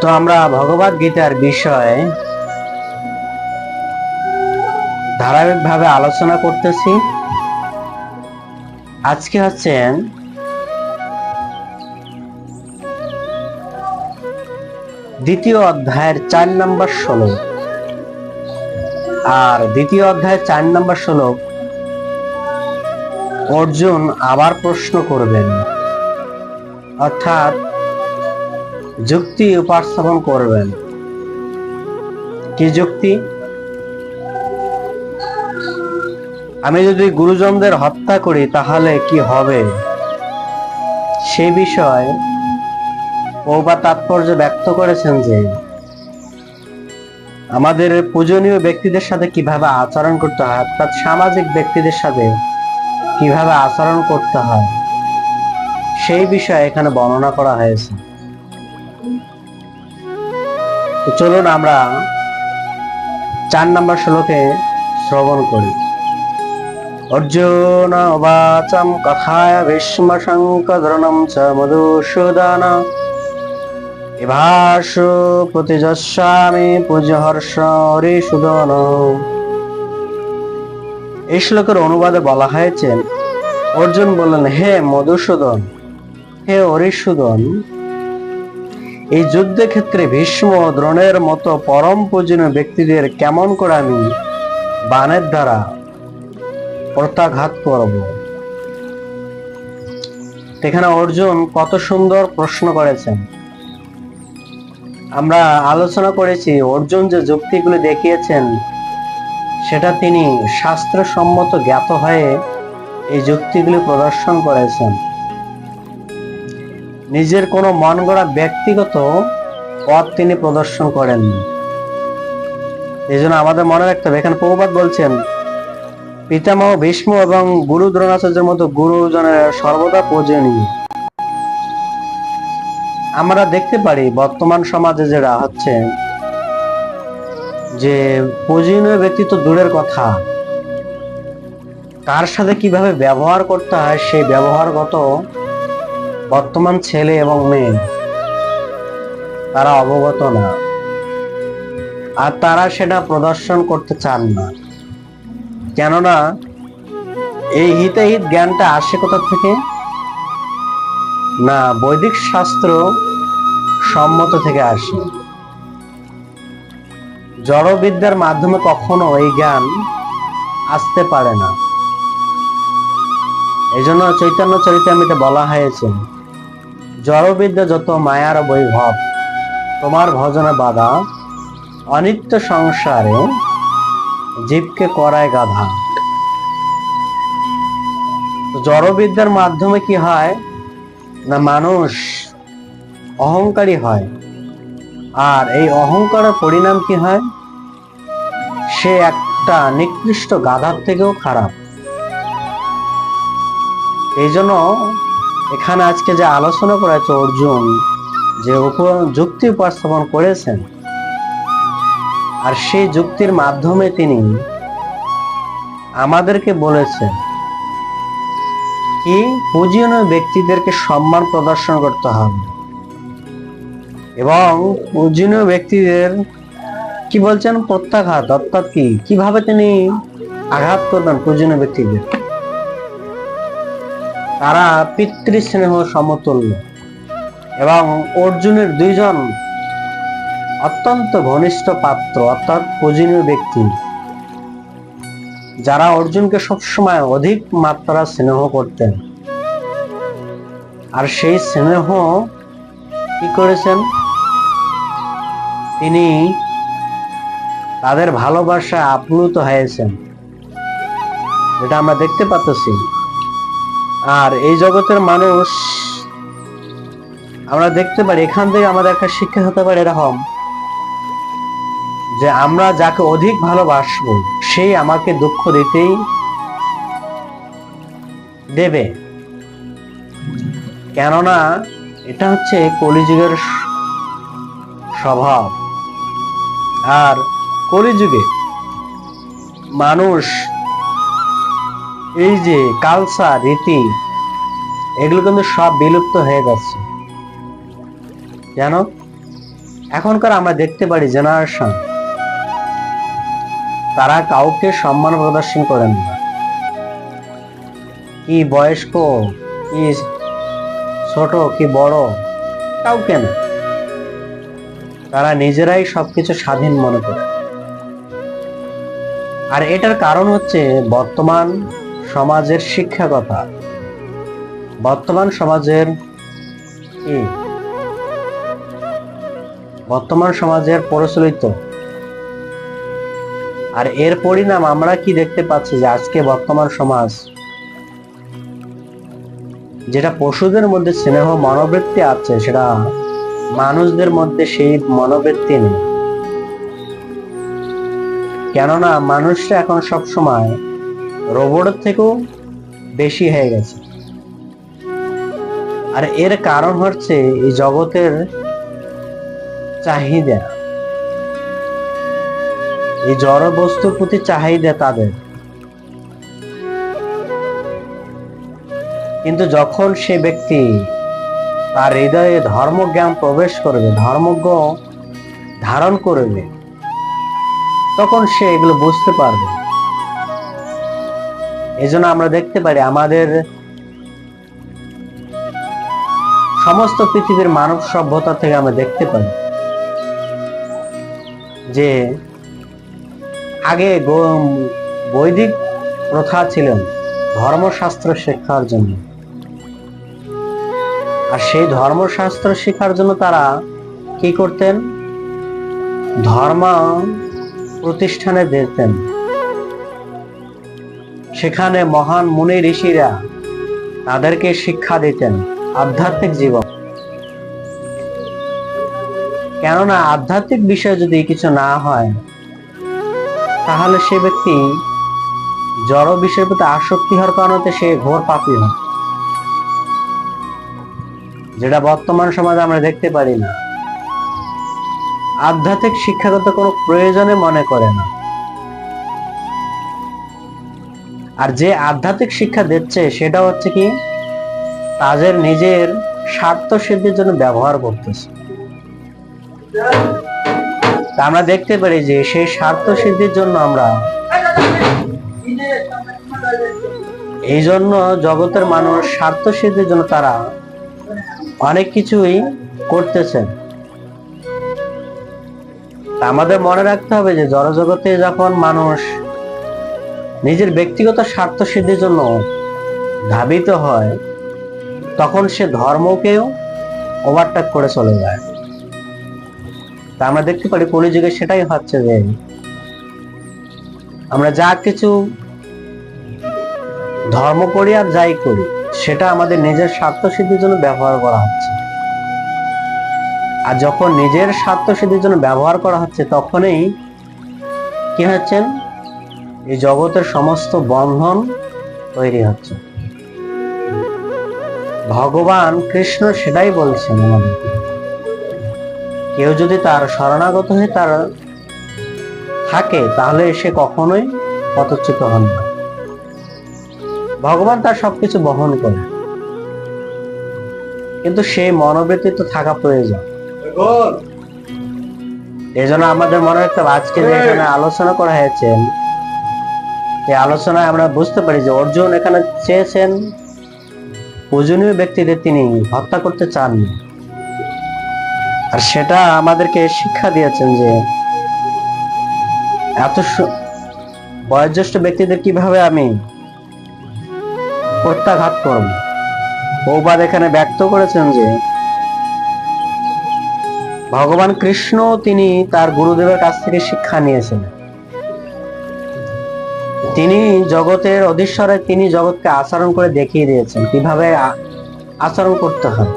তো আমরা ভগবত গীতার বিষয়ে ধারাবাহিকভাবে আলোচনা করতেছি। আজকে হচ্ছেন দ্বিতীয় অধ্যায়ের চার নম্বর শ্লোক। আর দ্বিতীয় অধ্যায়ের চার নম্বর শ্লোক অর্জুন আবার প্রশ্ন করবেন। অর্থাৎ যুক্তি উপস্থাপন করবেন। কি যুক্তি? আমি যদি গুরুজনদের হত্যা করি, তাহলে কি হবে? সে বিষয়ে পৌবা তাৎপর্য ব্যক্ত করেছেন যে, আমাদের পূজনীয় ব্যক্তিদের সাথে কীভাবে আচরণ করতে হয়, অর্থাৎ সামাজিক ব্যক্তিদের সাথে কীভাবে আচরণ করতে হয়, সেই বিষয়ে এখানে বর্ণনা করা হয়েছে। তো চলুন আমরা চার নম্বর শ্লোকে শ্রবণ করি। অর্জুন বাচম কথায় ভীষ্ম শঙ্করণম চ মধুসূদন। এভাসু প্রতিযস্বামী পূজ্য হর্ষ হরিসূদন। এই শ্লোকের অনুবাদে বলা হয়েছে, অর্জুন বললেন, হে মধুসূদন, হে হরিসূদন এই যুদ্ধের ক্ষেত্রে ভীষ্ম দ্রোণের মতো পরম পূজনীয় ব্যক্তিদের কেমন করে আমি বানের দ্বারা প্রত্যাঘাত করব? এখানে অর্জুন কত সুন্দর প্রশ্ন করেছেন। আমরা আলোচনা করেছি, অর্জুন যে যুক্তিগুলি দেখিয়েছেন সেটা তিনি শাস্ত্রসম্মত জ্ঞাত হয়ে এই যুক্তিগুলি প্রদর্শন করেছেন। নিজের কোনো মন গড়া ব্যক্তিগত পথ তিনি প্রদর্শন করেননি এই জন্য আমাদের মনে রাখতে হবে। এখানে প্রভুপাত বলছেন, পিতামহ ভীষ্ম এবং গুরু দ্রোণাচার্যের মতো গুরুজনের সর্বদা পূজনীয়। আমরা দেখতে পারি বর্তমান সমাজে যেটা হচ্ছে যে পূজনীয় ব্যক্তি তো দূরের কথা। কার সাথে কীভাবে ব্যবহার করতে হয় সেই ব্যবহারগত বর্তমান ছেলে এবং মেয়ে, তারা অবগত না। আর তারা সেটা প্রদর্শন করতে চান না। কেননা, এই হিতাহিত জ্ঞানটা আসে কোথা থেকে? না, বৈদিক শাস্ত্র সম্মত থেকে আসে। জড়বিদ্যার মাধ্যমে কখনো এই জ্ঞান আসতে পারে না। এই জন্য চৈতন্য চরিতামিতে বলা হয়েছে, জড়বিদ্যা যত মায়ার বৈভব, তোমার ভজনে বাধা, অনিত্য সংসারে জীবকে করায় গাধা। জড়বিদ্যার মাধ্যমে কি হয়? না, মানুষ অহংকারী হয়। আর এই অহংকারের পরিণাম কি হয়? সে একটা নিকৃষ্ট গাধার থেকেও খারাপ। এই জন্য এখানে আজকে যে আলোচনা করেছে অর্জুন, যে যুক্তি উপস্থাপন করেছেন, আর সেই যুক্তির মাধ্যমে তিনি আমাদেরকে বলেছেন কি পূজনীয় ব্যক্তিদেরকে সম্মান প্রদর্শন করতে হবে। এবং পূজনীয় ব্যক্তিদের কি বলছেন? প্রত্যাঘাত, অর্থাৎ কি? কীভাবে তিনি আঘাত করবেন পূজনীয় ব্যক্তিদের? তারা পিতৃস্নেহ সমতুল্য এবং অর্জুনের দুইজন অত্যন্ত ঘনিষ্ঠ পাত্র, অর্থাৎ পূজনীয় ব্যক্তি। যারা অর্জুনকে সবসময় অধিক মাত্রা স্নেহ করতেন। আর সেই স্নেহ কি করেছেন? তিনি তাদের ভালোবাসা আপ্লুত হয়েছেন। এটা আমরা দেখতে পাচ্ছি। আর এই জগতের মানুষ, আমরা দেখতে পারি, এখান থেকে আমাদের একটা শিক্ষা হতে পারে এরকম যে আমরা যাকে অধিক ভালোবাসবো, সেই আমাকে দুঃখ দিতেই দেবে। কেননা এটা হচ্ছে কলিযুগের স্বভাব। আর কলিযুগে। মানুষ, এই যে কালচার রীতি, এগুলো কিন্তু সব বিলুপ্ত হয়ে যাচ্ছে। কেন? এখনকার আমরা দেখতে পারি জেনারেশন তারা কাউকে সম্মান প্রদর্শন করেন না। কি বয়স্ক, কি ছোট, কি বড়, কাউকে না। তারা নিজেরাই সবকিছু স্বাধীন মনে করে। আর এটার কারণ হচ্ছে বর্তমান সমাজের শিক্ষাকতা বর্তমান সমাজের কি বর্তমান সমাজের প্রচলিত। আর এর পরিণাম আমরা কি দেখতে পাচ্ছি যে আজকে বর্তমান সমাজ, যেটা পশুদের মধ্যে স্নেহ, মনোবৃত্তি আছে, সেটা মানুষদের মধ্যে সেই মনোবৃত্তি নেই। কেননা মানুষরা এখন সব সময় রোবটের থেকেও বেশি হয়ে গেছে। আর এর কারণ হচ্ছে এই জগতের চাহিদা। এই জড় বস্তুর প্রতি চাহিদা তাদের। কিন্তু যখন সে ব্যক্তি তার হৃদয়ে ধর্মজ্ঞান প্রবেশ করবে, ধর্মজ্ঞ ধারণ করবে তখন সে এগুলো বুঝতে পারবে। এজন্য আমরা দেখতে পারি আমাদের সমস্ত পৃথিবীর মানব সভ্যতা থেকে আমরা দেখতে পাই যে আগে বৈদিক প্রথা ছিলেন ধর্মশাস্ত্র শেখার জন্য। আর সেই ধর্মশাস্ত্র শেখার জন্য তারা কি করতেন? ধর্ম প্রতিষ্ঠানে দিতেন সেখানে মহান মুনি ঋষিরা তাদেরকে শিক্ষা দিতেন আধ্যাত্মিক জীবন। কেননা আধ্যাত্মিক বিষয় যদি কিছু না হয়, তাহলে সে ব্যক্তি জড় বিষয়ের প্রতি আসক্তি হওয়ার কারণে সে ঘোর পাপী হয়। যেটা বর্তমান সমাজে আমরা দেখতে পারি না। আধ্যাত্মিক শিক্ষাগত কোনো প্রয়োজনে মনে করে না। আর যে আধ্যাত্মিক শিক্ষা দিচ্ছে, সেটা হচ্ছে কি? তাদের নিজের স্বার্থ সিদ্ধির জন্য ব্যবহার করতেছে। আমরা দেখতে পারি যে, সেই স্বার্থ সিদ্ধির জন্য আমরা এই জন্য জগতের মানুষ স্বার্থ সিদ্ধির জন্য তারা অনেক কিছুই করতেছেন। আমাদের মনে রাখতে হবে যে জড়জগতে যখন মানুষ নিজের ব্যক্তিগত স্বার্থ সিদ্ধির জন্য ধাবিত হয়, তখন সে ধর্মকেও ওভারটেক করে চলে যায়। তা আমরা দেখতে পারি কলিযুগে সেটাই হচ্ছে যে আমরা যা কিছু ধর্ম করি আর যাই করি, সেটা আমাদের নিজের স্বার্থ সিদ্ধির জন্য ব্যবহার করা হচ্ছে। আর যখন নিজের স্বার্থ সিদ্ধির জন্য ব্যবহার করা হচ্ছে, তখনই কি হচ্ছেন? এই জগতের সমস্ত বন্ধন তৈরি হচ্ছে। ভগবান কৃষ্ণ সেটাই বলছেন আমাদেরকে। কেউ যদি তার শরণাগত হয়ে তার থাকে, তাহলে সে কখনোই পদচ্যুত হন না। ভগবান তার সবকিছু বহন করে। কিন্তু সেই মনোবৃত্তি তো থাকা প্রয়োজন। এই জন্য আমাদের মনে রাখতে হবে আজকে যে এখানে আলোচনা করা হয়েছে এই আলোচনায় আমরা বুঝতে পারি যে অর্জুন এখানে চেয়েছেন পূজনীয় ব্যক্তিদের তিনি হত্যা করতে চাননি আর সেটা আমাদেরকে শিক্ষা দিয়েছেন যে এত বয়োজ্যেষ্ঠ ব্যক্তিদের কীভাবে আমি প্রত্যাঘাত করব? বহুবাদ এখানে ব্যক্ত করেছেন যে ভগবান কৃষ্ণ তিনি তার গুরুদেবের কাছ থেকে শিক্ষা নিয়েছেন। তিনি জগতের অধীশ্বরে তিনি জগৎকে আচরণ করে দেখিয়ে দিয়েছেন। কীভাবে আচরণ করতে হয়?